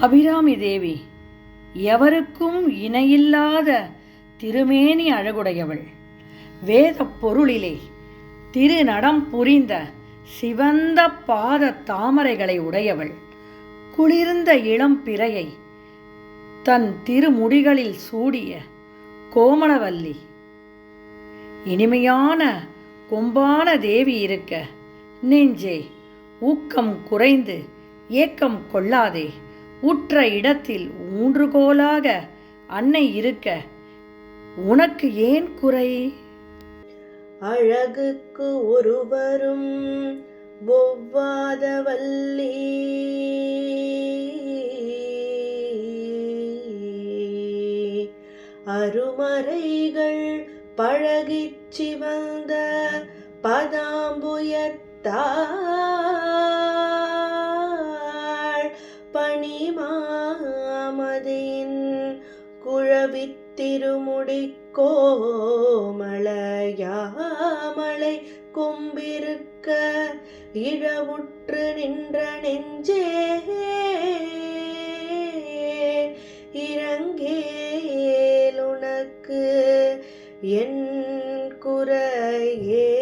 அபிராமி தேவி எவருக்கும் இணையில்லாத திருமேனி அழகுடையவள். வேத பொருளிலே திருநடம் புரிந்த சிவந்த பாத தாமரைகளை உடையவள். குளிர்ந்த இளம் பிறையை தன் திருமுடிகளில் சூடிய கோமளவல்லி. இனிமையான கொம்பான தேவி இருக்க நெஞ்சே ஊக்கம் குறைந்து ஏக்கம் கொள்ளாதே. உற்ற இடத்தில் ஊன்றுகோலாக அன்னை இருக்க உனக்கு ஏன் குறை? அழகுக்கு ஒருவரும் ஒவ்வாத வல்லி அருமறைகள் பழகிச் சிவந்த பதாம்புயத்தா பணிமாமதின் குழவித் குழவித்திருமுடி கோமளையாமலை கொம்பிருக்க இழவுற்று நின்ற நெஞ்சே. இறங்கேலுனக்கு என் குறையே.